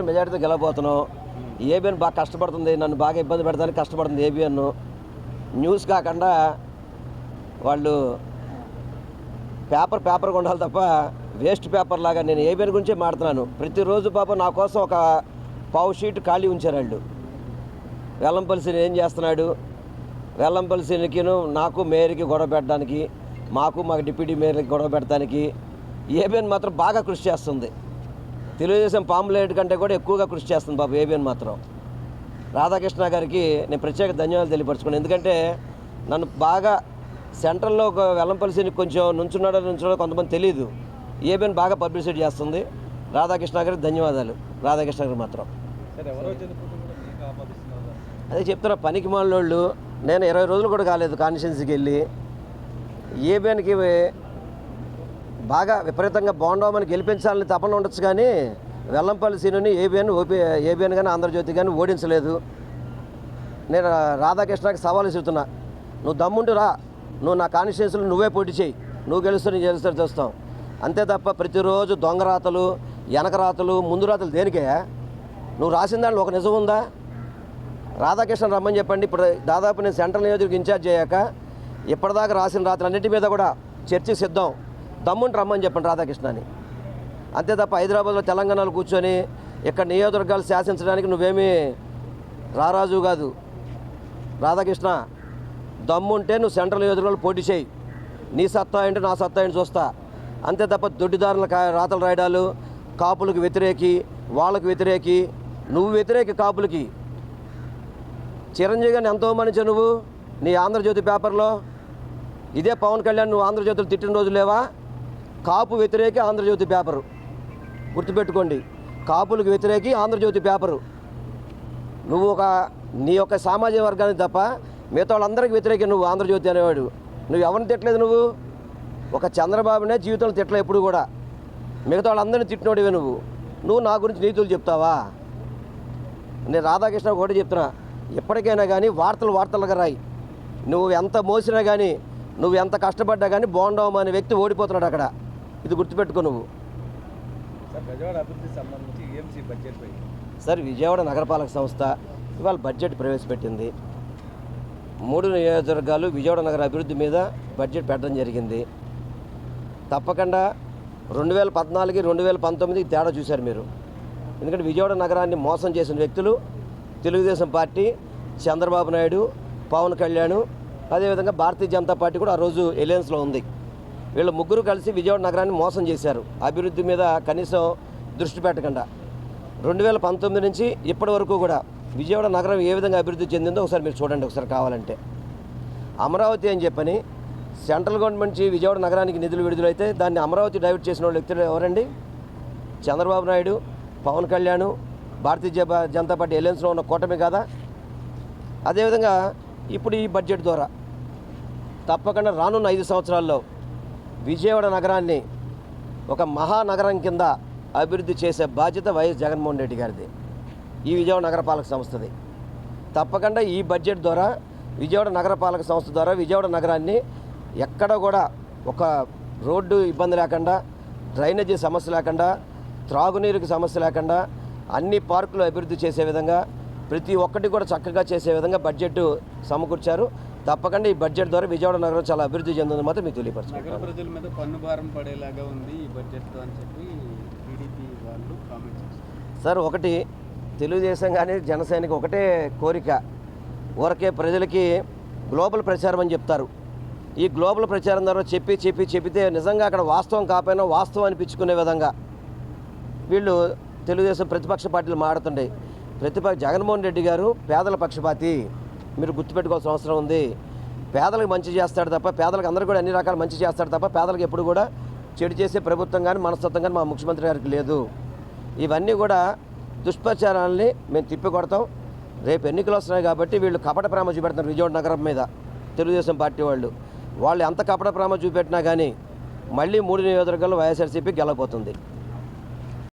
మెజార్టీతో గెలవబోతున్నాం ఏబిఎన్ బాగా కష్టపడుతుంది నన్ను బాగా ఇబ్బంది పెడతానికి కష్టపడుతుంది ఏబిఎన్. న్యూస్ కాకుండా వాళ్ళు పేపర్ పేపర్ ఉండాలి తప్ప వేస్ట్ పేపర్ లాగా నేను ఏబిఎన్ గురించే మాడుతున్నాను ప్రతిరోజు పాపం నా కోసం ఒక పావు షీట్ ఖాళీ ఉంచారు వాళ్ళు. వెల్లంపల్లిని ఏం చేస్తున్నాడు? వెల్లంపల్లికిను నాకు మేయర్కి గొడవ పెట్టడానికి మాకు మాకు డిప్యూటీ మేయర్కి గొడవ పెట్టడానికి ఏబిఎన్ మాత్రం బాగా కృషి చేస్తుంది. తెలుగుదేశం పాంప్లెట్ కంటే కూడా ఎక్కువగా కృషి చేస్తుంది బాబు ఏబిఎన్ మాత్రం. రాధాకృష్ణ గారికి నేను ప్రత్యేక ధన్యవాదాలు తెలియపరచుకున్నాను. ఎందుకంటే నన్ను బాగా సెంట్రల్లో ఒక వెల్లంపల్లిని కొంచెం నుంచున్నాడో నుంచున్నాడో కొంతమంది తెలియదు ఏబిఎన్ బాగా పబ్లిసిటీ చేస్తుంది. రాధాకృష్ణ గారికి ధన్యవాదాలు. రాధాకృష్ణ గారికి మాత్రం. అదే చెప్తున్నా పనికి మాలోళ్ళు నేను ఇరవై రోజులు కూడా కాలేదు కాన్స్టిట్యున్సీకి వెళ్ళి. ఏబిఎన్కి బాగా విపరీతంగా బాగుండమని గెలిపించాలని తపన ఉండొచ్చు కానీ వెల్లంపల్లి సీనుని ఏబిఎన్ ఓపీ ఏబిఎన్ కానీ ఆంధ్రజ్యోతి కానీ ఓడించలేదు. నేను రాధాకృష్ణకి సవాల్ ఇస్తున్నా నువ్వు దమ్ముండు రా. నువ్వు నా కాన్స్టిట్యున్సీలో నువ్వే పోటీ చేయి. నువ్వు గెలుస్తూ నేను గెలుస్తూ చూస్తాం అంతే తప్ప ప్రతిరోజు దొంగ రాతలు వెనక రాతలు ముందు రాతలు దేనికే? నువ్వు రాసిన దాంట్లో ఒక నిజం ఉందా? రాధాకృష్ణ రమ్మని చెప్పండి. ఇప్పుడు దాదాపు నేను సెంట్రల్ నియోజకవర్గం ఇన్ఛార్జ్ అయ్యాక ఇప్పటిదాకా రాసిన రాత్రి అన్నింటి మీద కూడా చర్చ సిద్ధం. దమ్ముని రమ్మని చెప్పండి రాధాకృష్ణని. అంతే తప్ప హైదరాబాద్లో తెలంగాణలో కూర్చొని ఇక్కడ నియోజకవర్గాలు శాసించడానికి నువ్వేమీ రారాజు కాదు. రాధాకృష్ణ దమ్ముంటే నువ్వు సెంట్రల్ నియోజకవర్గాలు పోటీ చేయి. నీ సత్తా ఏంటి నా సత్తా ఏంటి చూస్తా. అంతే తప్ప దొడ్డిదారుల కా- రాతలు రాయడాలు కాపులకు వ్యతిరేకి వాళ్ళకు వ్యతిరేకి నువ్వు వ్యతిరేకి కాపులకి. చిరంజీవి గారిని ఎంతో మనిషి నువ్వు నీ ఆంధ్రజ్యోతి పేపర్లో. ఇదే పవన్ కళ్యాణ్ నువ్వు ఆంధ్రజ్యోతిలో తిట్టిన రోజు లేవా? కాపు వ్యతిరేకి ఆంధ్రజ్యోతి పేపరు. గుర్తుపెట్టుకోండి కాపులకు వ్యతిరేకి ఆంధ్రజ్యోతి పేపరు. నువ్వు ఒక నీ యొక్క సామాజిక వర్గానికి తప్ప మిగతా వాళ్ళందరికీ వ్యతిరేకి నువ్వు ఆంధ్రజ్యోతి అనేవాడు. నువ్వు ఎవరిని తిట్టలేదు నువ్వు? ఒక చంద్రబాబునే జీవితంలో తిట్టలే ఎప్పుడు కూడా. మిగతా వాళ్ళందరినీ తిట్టినోడివే నువ్వు. నువ్వు నా గురించి నీతులు చెప్తావా? నేను రాధాకృష్ణ ఒకటి చెప్తున్నా. ఎప్పటికైనా కానీ వార్తలు వార్తలుగా రాయి. నువ్వు ఎంత మోసినా కానీ నువ్వు ఎంత కష్టపడ్డా కానీ బాగుండవు అనే వ్యక్తి ఓడిపోతున్నాడు అక్కడ. ఇది గుర్తుపెట్టుకో నువ్వు. సార్ విజయవాడ నగరపాలక సంస్థ ఇవాళ బడ్జెట్ ప్రవేశపెట్టింది. మూడు నియోజకవర్గాలు విజయవాడ నగర అభివృద్ధి మీద బడ్జెట్ పెట్టడం జరిగింది. తప్పకుండా రెండు వేల పద్నాలుగు రెండు వేల పంతొమ్మిదికి తేడా చూశారు మీరు. ఎందుకంటే విజయవాడ నగరాన్ని మోసం చేసిన వ్యక్తులు తెలుగుదేశం పార్టీ చంద్రబాబు నాయుడు పవన్ కళ్యాణ్ అదేవిధంగా భారతీయ జనతా పార్టీ కూడా ఆ రోజు ఎలియన్స్లో ఉంది. వీళ్ళు ముగ్గురు కలిసి విజయవాడ నగరాన్ని మోసం చేశారు. అభివృద్ధి మీద కనీసం దృష్టి పెట్టకుండా. రెండు వేల పంతొమ్మిది నుంచి ఇప్పటి వరకు కూడా విజయవాడ నగరం ఏ విధంగా అభివృద్ధి చెందిందో ఒకసారి మీరు చూడండి ఒకసారి కావాలంటే. అమరావతి అని చెప్పని సెంట్రల్ గవర్నమెంట్ నుంచి విజయవాడ నగరానికి నిధులు విడుదలైతే దాన్ని అమరావతి డైవర్ట్ చేసిన వాళ్ళు వ్యక్తులు ఎవరండి? చంద్రబాబు నాయుడు పవన్ కళ్యాణ్ భారతీయ జనతా పార్టీ ఎలియన్స్లో ఉన్న కూటమి కాదా? అదేవిధంగా ఇప్పుడు ఈ బడ్జెట్ ద్వారా తప్పకుండా రానున్న ఐదు సంవత్సరాల్లో విజయవాడ నగరాన్ని ఒక మహానగరం కింద అభివృద్ధి చేసే బాధ్యత వైఎస్ జగన్మోహన్ రెడ్డి గారిది. ఈ విజయవాడ నగరపాలక సంస్థది. తప్పకుండా ఈ బడ్జెట్ ద్వారా విజయవాడ నగరపాలక సంస్థ ద్వారా విజయవాడ నగరాన్ని ఎక్కడ కూడా ఒక రోడ్డు ఇబ్బంది లేకుండా డ్రైనేజీ సమస్య లేకుండా త్రాగునీరుకి సమస్య లేకుండా అన్ని పార్కులు అభివృద్ధి చేసే విధంగా ప్రతి ఒక్కటి కూడా చక్కగా చేసే విధంగా బడ్జెట్ సమకూర్చారు. తప్పకుండా ఈ బడ్జెట్ ద్వారా విజయవాడ నగరం చాలా అభివృద్ధి చెందింది మాత్రం మీకు నగర తెలియపరచుకుంటాను ప్రజల మీద పన్ను భారం పడేలాగా ఉంది ఈ బడ్జెట్తో అని చెప్పి టీడీపీ వాళ్ళు సార్ ఒకటి తెలుగుదేశం కానీ జనసేనకి ఒకటే కోరిక. ఊరకే ప్రజలకి గ్లోబల్ ప్రచారం అని చెప్తారు. ఈ గ్లోబల్ ప్రచారం ద్వారా చెప్పి చెప్పి చెప్పితే నిజంగా అక్కడ వాస్తవం కాకపోయినా వాస్తవం అనిపించుకునే విధంగా వీళ్ళు తెలుగుదేశం ప్రతిపక్ష పార్టీలు మాడుతుండే ప్రతిపక్ష జగన్మోహన్ రెడ్డి గారు పేదల పక్షపాతి. మీరు గుర్తుపెట్టుకోవాల్సిన అవసరం ఉంది. పేదలకు మంచి చేస్తాడు తప్ప పేదలకు అందరూ కూడా అన్ని రకాల మంచి చేస్తాడు తప్ప పేదలకు ఎప్పుడు కూడా చెడు చేసే ప్రభుత్వం కానీ మనస్తత్వం కానీ మా ముఖ్యమంత్రి గారికి లేదు. ఇవన్నీ కూడా దుష్ప్రచారాలని మేము తిప్పికొడతాం. రేపు ఎన్నికలు వస్తున్నాయి కాబట్టి వీళ్ళు కపట ప్రేమ చూపెడుతున్నారు విజయవాడ నగరం మీద తెలుగుదేశం పార్టీ వాళ్ళు. వాళ్ళు ఎంత కపట ప్రేమ చూపెట్టినా కానీ మళ్ళీ మూడు నియోజకవర్గాల్లో వైఎస్ఆర్సీపీ గెలవబోతుంది.